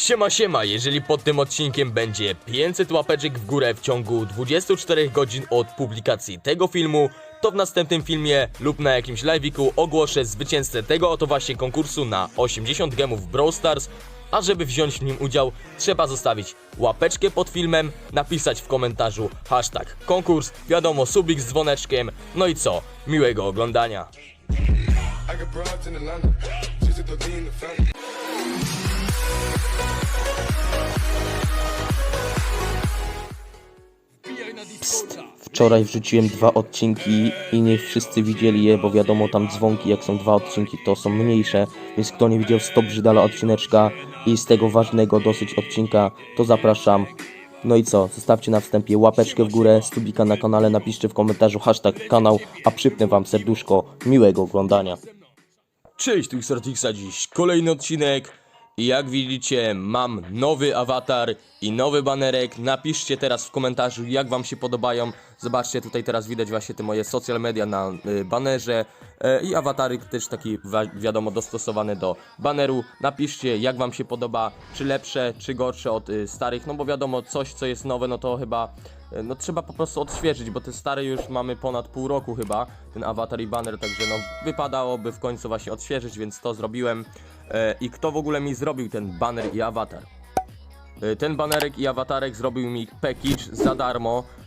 Siema siema, jeżeli pod tym odcinkiem będzie 500 łapeczek w górę w ciągu 24 godzin od publikacji tego filmu, to w następnym filmie lub na jakimś live'iku ogłoszę zwycięzcę tego oto właśnie konkursu na 80 gemów Brawl Stars, a żeby wziąć w nim udział trzeba zostawić łapeczkę pod filmem, napisać w komentarzu hashtag konkurs, wiadomo subik z dzwoneczkiem, no i co, miłego oglądania. Family. Wczoraj wrzuciłem dwa odcinki i niech wszyscy widzieli je, bo wiadomo tam dzwonki jak są dwa odcinki to są mniejsze, więc kto nie widział stop brzydala odcineczka i z tego ważnego dosyć odcinka to zapraszam. No i co, zostawcie na wstępie łapeczkę w górę, subika na kanale, napiszcie w komentarzu hashtag kanał, a przypnę wam serduszko. Miłego oglądania. Cześć, tu Xartixa, dziś kolejny odcinek i jak widzicie mam nowy awatar i nowy banerek, napiszcie teraz w komentarzu jak wam się podobają, zobaczcie tutaj teraz widać właśnie te moje social media na y, banerze i awatary też taki wiadomo dostosowane do baneru, napiszcie jak wam się podoba, czy lepsze, czy gorsze od y, starych, no bo wiadomo coś co jest nowe no to chyba e, no trzeba po prostu odświeżyć, bo te stare już mamy ponad pół roku chyba, ten awatar i banner, także no wypadałoby w końcu właśnie odświeżyć, więc to zrobiłem. E, I kto w ogóle mi zrobił ten banner i awatar? E, Ten banerek i awatarek zrobił mi Pekic za darmo, e,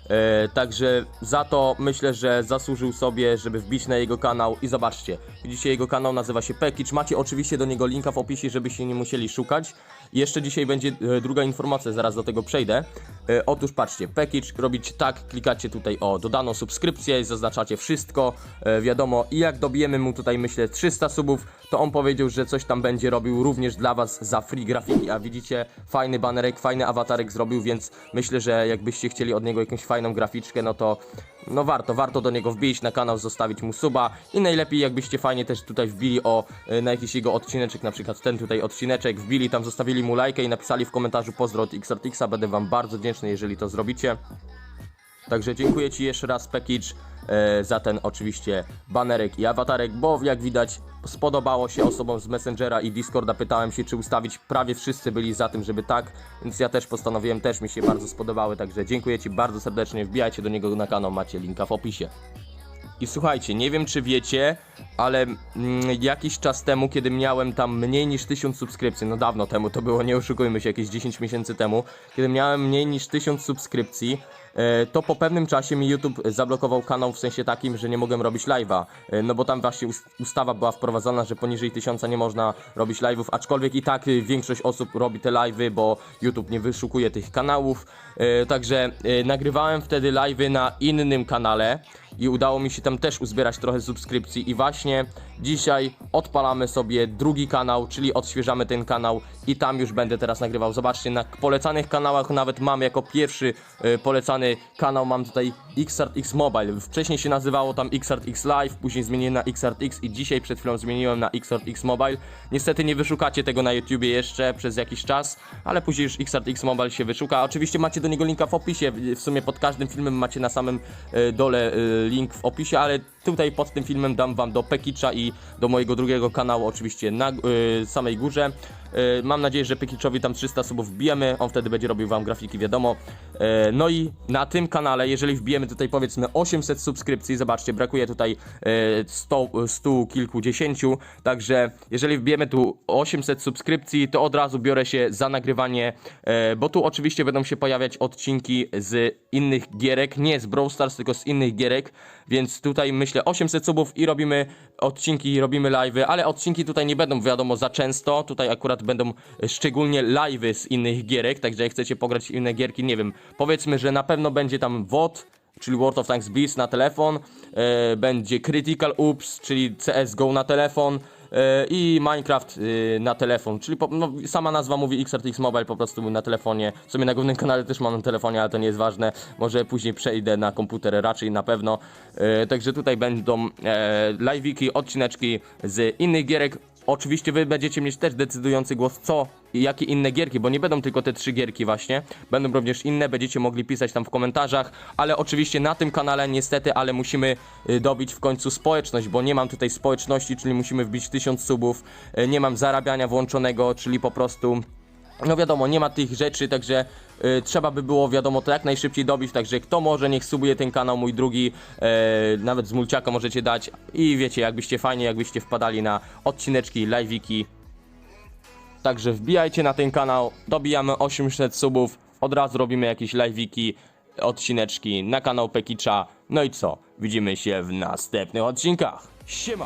także za to myślę, że zasłużył sobie, żeby wbić na jego kanał i zobaczcie, widzicie jego kanał nazywa się Pekic, macie oczywiście do niego linka w opisie, żebyście nie musieli szukać. Jeszcze dzisiaj będzie e, druga informacja, zaraz do tego przejdę. E, otóż patrzcie, Pekic robić tak, klikacie tutaj o dodaną subskrypcję zaznaczacie wszystko, e, wiadomo i jak dobijemy mu tutaj myślę 300 subów, to on powiedział, że coś tam będzie robił również dla was za free grafiki, a widzicie, fajny banerek, fajny awatarek zrobił, więc myślę, że jakbyście chcieli od niego jakąś fajną graficzkę, no to no warto, warto do niego wbić na kanał, zostawić mu suba i najlepiej jakbyście fajnie też tutaj wbili o e, na jakiś jego odcineczek, na przykład ten tutaj odcineczek, wbili tam, zostawili mu lajkę i napisali w komentarzu pozdro od XRTX-a, będę wam bardzo wdzięczny, jeżeli to zrobicie. Także dziękuję Ci jeszcze raz, Pekic, e, za ten oczywiście banerek i awatarek, bo jak widać spodobało się osobom z Messengera i Discorda. Pytałem się, czy ustawić. Prawie wszyscy byli za tym, żeby tak, więc ja też postanowiłem, też mi się bardzo spodobały. Także dziękuję Ci bardzo serdecznie. Wbijajcie do niego na kanał, macie linka w opisie. I słuchajcie, nie wiem czy wiecie, ale mm, jakiś czas temu, kiedy miałem tam mniej niż 1000 subskrypcji, no dawno temu to było, nie oszukujmy się, jakieś 10 miesięcy temu, kiedy miałem mniej niż 1000 subskrypcji, e, to po pewnym czasie mi YouTube zablokował kanał w sensie takim, że nie mogłem robić live'a, e, no bo tam właśnie us- ustawa była wprowadzona, że poniżej 1000 nie można robić live'ów, aczkolwiek i tak y, większość osób robi te live'y, bo YouTube nie wyszukuje tych kanałów, e, także nagrywałem wtedy live'y na innym kanale i udało mi się tam też uzbierać trochę subskrypcji i właśnie dzisiaj odpalamy sobie drugi kanał, czyli odświeżamy ten kanał i tam już będę teraz nagrywał. Zobaczcie, na polecanych kanałach nawet mam jako pierwszy e, polecany kanał mam tutaj XRTX Mobile. Wcześniej się nazywało tam XRTX Live, później zmieniłem na XRTX i dzisiaj przed chwilą zmieniłem na XRTX Mobile. Niestety nie wyszukacie tego na YouTubie jeszcze przez jakiś czas, ale później już XRTX Mobile się wyszuka. Oczywiście macie do niego linka w opisie, w sumie pod każdym filmem macie na samym e, dole e, link w opisie, ale tutaj pod tym filmem dam wam do Pekicza i do mojego drugiego kanału oczywiście na e, samej górze. E, Mam nadzieję, że Pekiczowi tam 300 subów wbijemy, on wtedy będzie robił wam grafiki, wiadomo. E, No i na tym kanale, jeżeli wbijemy tutaj powiedzmy 800 subskrypcji, zobaczcie, brakuje tutaj e, 100, 100 kilkudziesięciu, także jeżeli wbijemy tu 800 subskrypcji, to od razu biorę się za nagrywanie, bo tu oczywiście będą się pojawiać odcinki z innych gierek, nie z Brawl Stars, tylko z innych gierek, więc tutaj myślę 800 subów i robimy odcinki, robimy live'y, ale odcinki tutaj nie będą wiadomo za często, tutaj akurat będą szczególnie live'y z innych gierek, także jak chcecie pograć inne gierki, nie wiem, powiedzmy, że na pewno będzie tam WOT, czyli World of Tanks Beast na telefon, e, będzie Critical Oops, czyli CSGO na telefon e, i Minecraft e, na telefon, czyli po, no, sama nazwa mówi XRTX Mobile po prostu na telefonie, w sumie na głównym kanale też mam na telefonie, ale to nie jest ważne, może później przejdę na komputer raczej na pewno, e, także tutaj będą live'iki, odcineczki z innych gierek, Oczywiście wy będziecie mieć też decydujący głos, co i jakie inne gierki, bo nie będą tylko te trzy gierki właśnie, będą również inne, będziecie mogli pisać tam w komentarzach, ale oczywiście na tym kanale niestety, ale musimy y, dobić w końcu społeczność, bo nie mam tutaj społeczności, czyli musimy wbić 1000 subów, y, nie mam zarabiania włączonego, czyli po prostu no wiadomo, nie ma tych rzeczy, także y, trzeba by było, wiadomo, to jak najszybciej dobić, także kto może, niech subuje ten kanał, mój drugi, e, nawet z mulciaka możecie dać. I wiecie, jakbyście fajnie, jakbyście wpadali na odcineczki, live'iki, także wbijajcie na ten kanał, dobijamy 800 subów, od razu robimy jakieś live'iki, odcineczki na kanał Pekicza, no i co, widzimy się w następnych odcinkach, siema!